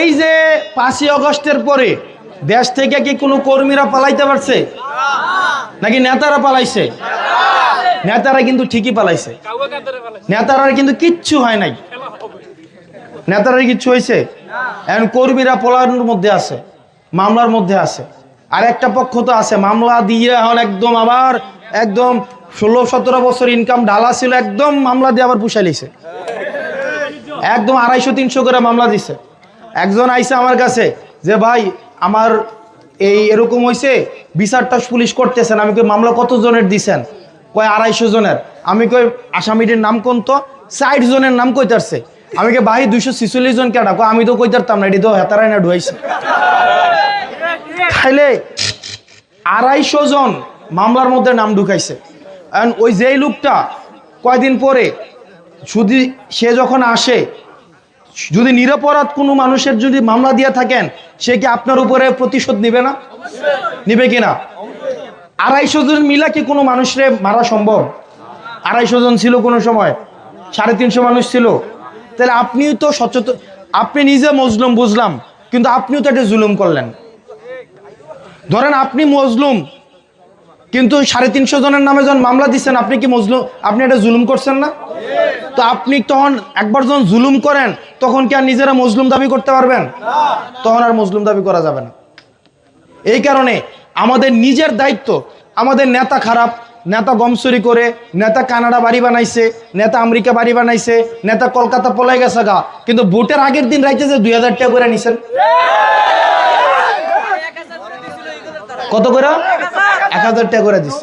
এই যে পাঁচই অগস্টের পরে দেশ থেকে কি কোনো কর্মীরা পালাইতে পারছে? নাকি নেতারা পালাইছে? নেতারা কিন্তু ঠিকই পালাইছে। নেতারা কিন্তু কিচ্ছু হয় নাই। নেতারা কিচ্ছু হয়েছে এখন কর্মীরা পলায়নের মধ্যে আছে, মামলার মধ্যে আছে। আর একটা পক্ষ তো আছে, মামলা দিয়ে এখন একদম আবার একদম ষোলো সতেরো বছর ইনকাম ঢালা ছিল, একদম মামলা দিয়ে আবার পুষাই লিছে একদম আড়াইশো, তিনশো করে মামলা দিছে। একজন আইসে আমার কাছে যে, ভাই, আমার এই এরকম হয়েছে বিচারটা পুলিশ করতেছেন, আমি কই, মামলা কত জনের দিছেন? কয়, আড়াইশো জনের। আমি কই আসামিটির নাম কোন তো? ষাট জনের নাম কইতারছে আমি কে ভাই, দুইশো ছিচল্লিশ জন কেটা কয়, আমি তো কইতারতাম না, এটি তো হেতারাই না ঢুয়াইছে। খাইলে আড়াইশো জন মামলার মধ্যে নাম ঢুকাইছে। And ওই যেই লোকটা কয়দিন পরে যদি সে যখন আসে, যদি নিরপরাধ কোনো মানুষের যদি মামলা দিয়ে থাকেন, সে কি আপনার উপরে প্রতিশোধ নিবে না? নিবে কিনা আড়াইশো জন মিলা কি কোনো মানুষরে মারা সম্ভব? আড়াইশো জন ছিল কোনো সময়? সাড়ে তিনশো মানুষ ছিল? তাহলে আপনিও তো সচেতন, আপনি নিজে মজলুম বুঝলাম, কিন্তু আপনিও তো একটা জুলুম করলেন। ধরেন আপনি মজলুম কিন্তু সাড়ে তিনশো জনের নামে যখন মামলা দিচ্ছেন আপনি কি মজলুম আপনি এটা জুলুম করছেন না? তো আপনি তখন একবার যখন জুলুম করেন, তখন কি আর নিজেরা মজলুম দাবি করতে পারবেন? তখন আর মজলুম দাবি করা যাবে না। এই কারণে আমাদের নিজের দায়িত্ব, আমাদের নেতা খারাপ, নেতা গমসুরি করে, নেতা কানাডা বাড়ি বানাইছে, নেতা আমেরিকা বাড়ি বানাইছে, নেতা কলকাতা পলাই গেছে গা। কিন্তু ভোটের আগের দিন রাইতে যে দুই হাজার টাকা করে নিছেন? কত করে? এক হাজার টাকা করে দিছে।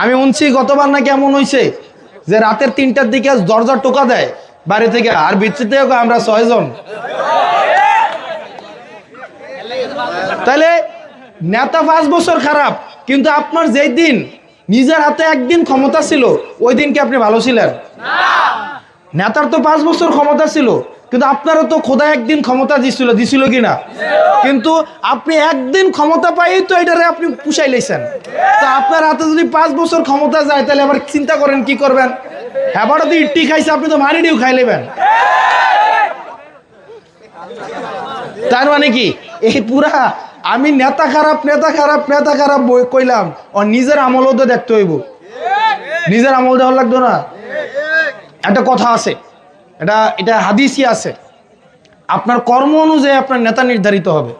আমি শুনছি গতবার নাকি এমন হয়েছে যে রাতের তিনটার দিকে দরজা টোকা দেয় বাড়ি থেকে আর বিচ্ছিতে আমরা ছয়জন। তাহলে নেতা পাঁচ বছর খারাপ কিন্তু আপনার যেই দিন নিজের হাতে একদিন ক্ষমতা ছিল ওই দিন কি আপনি ভালো ছিলেন? নেতার তো পাঁচ বছর ক্ষমতা ছিল। কিন্তু আপনারও তো খোদা একদিন ক্ষমতা দিছিল দিছিল কি না কিন্তু আপনি একদিন ক্ষমতা পাই তো এটারে আপনি পুষাই লেছেন তো আপনার হাতে যদি পাঁচ বছর ক্ষমতা যায়, তাহলে আবার চিন্তা করেন কি করবেন? এবার তো ইট্টি খাইছে, আপনি তো মারিডিও খাই নেবেন তার মানে কি? এই পুরা, আমি নেতা খারাপ নেতা খারাপ নেতা খারাপ বই- কইলাম ও নিজের আমলও তো দেখতে হইব। নিজের আমল দেওয়ার লাগতো না। একটা কথা আছে এটা এটা হাদিসই আছে। আপনার কর্ম অনুযায়ী আপনার নেতা নির্ধারিত হবে।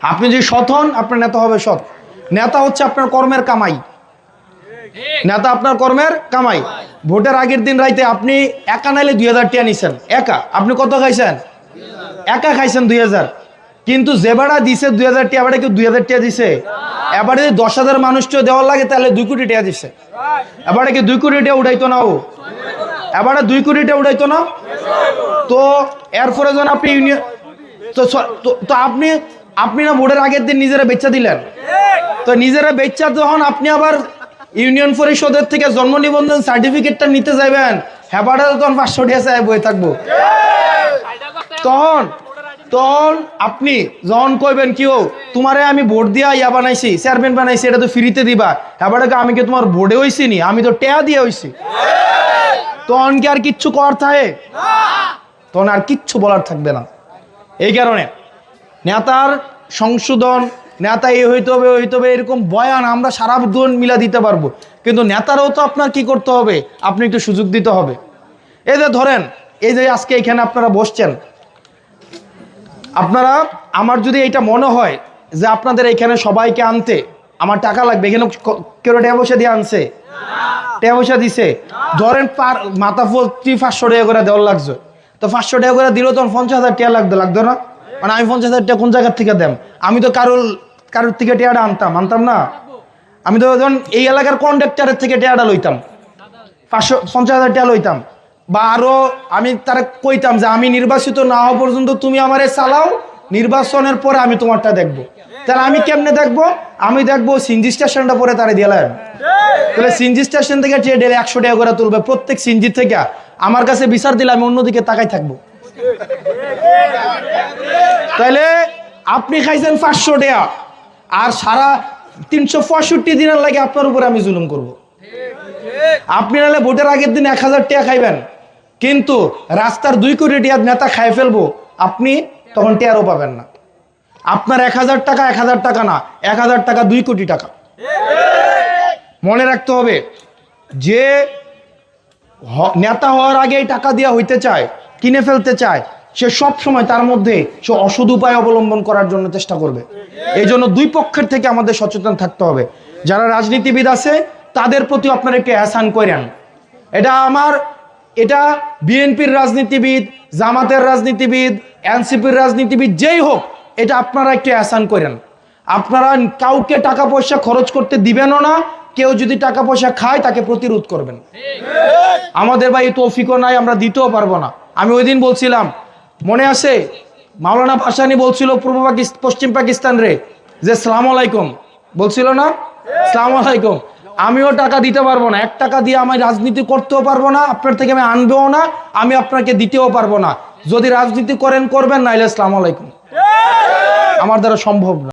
আপনি যদি সৎ হন, আপনার নেতা হবে সৎ। নেতা হচ্ছে আপনার কর্মের কামাই। নেতা আপনার কর্মের কামাই। ভোটের আগের দিন রাইতে আপনি একা নাইলে দুই হাজার টিয়া নিছেন। একা। আপনি কত খাইছেন? একা খাইছেন দুই হাজার। কিন্তু যেবারা দিছে দুই হাজার টিয়া, এবারে কেউ দুই হাজার টিয়া দিছে? এবারে যদি দশ হাজার মানুষকে দেওয়ার লাগে, তাহলে দুই কোটি টিয়া দিছে। এবারে কি দুই কোটি টিয়া উঠাইতো না ও। এবারে দুই কোটি টিয়া উঠাইতো না? তো এরপরে যখন আপনি ইউনিয়ন তো আপনি আপনি না ভোটের আগের দিন নিজেরা বেচা দিলেন? তো নিজেরা বেচা যখন আপনি আবার ইউনিয়ন পরিষদের থেকে জন্ম নিবন্ধন সার্টিফিকেটটা নিতে যাবেন হ্যাপাটা তখন পাঁচশো টাকা চাই বই থাকব। তখন তখন আপনি যখন কইবেন কি, ও, তোমারে আমি ভোট দিয়া ইয়া বানাইছি চেয়ারম্যান বানাইছি, এটা তো ফ্রিতে দিবা। হ্যাপাটাকে আমি কি তোমার ভোটে হইছি নি? আমি তো টেয়া দিয়ে হইছি। তখন কি আর কিচ্ছু করার থাকে? তখন আর কিচ্ছু বলার থাকবে না। এই কারণে নেতার সংশোধন, নেতা এই হইতে হবে হইতে হবে, এরকম বয়ান আমরা সারা দিন মিলা দিতে পারব। কিন্তু নেতারও তো আপনার কি করতে হবে? আপনি একটু সুযোগ দিতে হবে। এই যে ধরেন, এই যে আজকে এখানে আপনারা বসছেন, আপনারা, আমার যদি এটা মনে হয় যে আপনাদের এখানে সবাইকে আনতে আমার টাকা লাগবে, এখানে কেউ টাকা পয়সা দিয়ে আনছে টাকা পয়সা দিছে। ধরেন পার মাথা প্রতি পাঁচশো টাকা করে দেওয়ার লাগছে। তো পাঁচশো টাকা করে দিলেও তখন পঞ্চাশ হাজার টাকা লাগতো লাগতো না? মানে আমি পঞ্চাশ হাজার টাকা কোন জায়গার থেকে দেম? আমি তো কারোর কারোর থেকে টাকাটা আনতাম আনতাম না। আমি তো ধরুন এই এলাকার কন্ডাক্টারের থেকে টাকাটা লইতাম। পাঁচশো, পঞ্চাশ হাজার টাকা লইতাম। বা আরও আমি তারা কইতাম যে আমি নির্বাচিত না হওয়া পর্যন্ত তুমি আমারে চালাও, নির্বাচনের পরে আমি তোমারটা দেখব। তাহলে আমি কেমনে দেখব? আমি দেখব সিনজি স্টেশনটা পরে তারা দিলাম তাহলে সিনজি স্টেশন থেকে যে ডেলে একশো টাকা করে তুলবে প্রত্যেক সিনজি থেকে। আমার কাছে বিচার দিলে আমি অন্যদিকে তাকাই থাকব। তাহলে আপনি খাইছেন পাঁচশো টাকা, আর সারা তিনশো পঁয়ষট্টি দিনের লাগে আপনার উপরে আমি জুলুম করব। আপনি নাহলে ভোটের আগের দিন এক হাজার টাকা খাইবেন, কিন্তু রাস্তার দুই কোটি টিয়ার নেতা খাই ফেলব, আপনি তখন টেয়ারও পাবেন না। আপনার এক হাজার টাকা, এক হাজার টাকা না, এক হাজার টাকা, দুই কোটি টাকা। মনে রাখতে হবে, যে নেতা হওয়ার আগেই টাকা দেওয়া হইতে চায়, কিনে ফেলতে চায়, সে সব সময় তার মধ্যে সে অসদ উপায় অবলম্বন করার জন্য চেষ্টা করবে। এই জন্য দুই পক্ষের থেকে আমাদের সচেতন থাকতে হবে। যারা রাজনীতিবিদ আছে, তাদের প্রতি আপনারা একটু অ্যাসান করেন। এটা আমার, এটা বিএনপির রাজনীতিবিদ, জামাতের রাজনীতিবিদ, এনসিপির রাজনীতিবিদ যেই হোক, এটা আপনারা একটু অ্যাসান করেন। আপনারা কাউকে টাকা পয়সা খরচ করতে দিবেনও না কেউ যদি টাকা পয়সা খায়, তাকে প্রতিরোধ করবেন। আমাদের ভাই তৌফিকও নাই, আমরা দিতেও পারব না। আমি ওই দিন বলছিলাম, মনে আছে? মাওলানা ভাসানি বলছিল, পূর্ব পাকিস্তান, পশ্চিম পাকিস্তান রে, যে সালাম আলাইকুম। বলছিল না? সালাম আলাইকুম। আমিও টাকা দিতে পারব না। এক টাকা দিয়ে আমি রাজনীতি করতেও পারব না, আপনার থেকে আমি আনবেও না, আমি আপনাকে দিতেও পারব না। যদি রাজনীতি করেন, করবেন, নাইলে সালাম আলাইকুম। আমার দ্বারা সম্ভব না।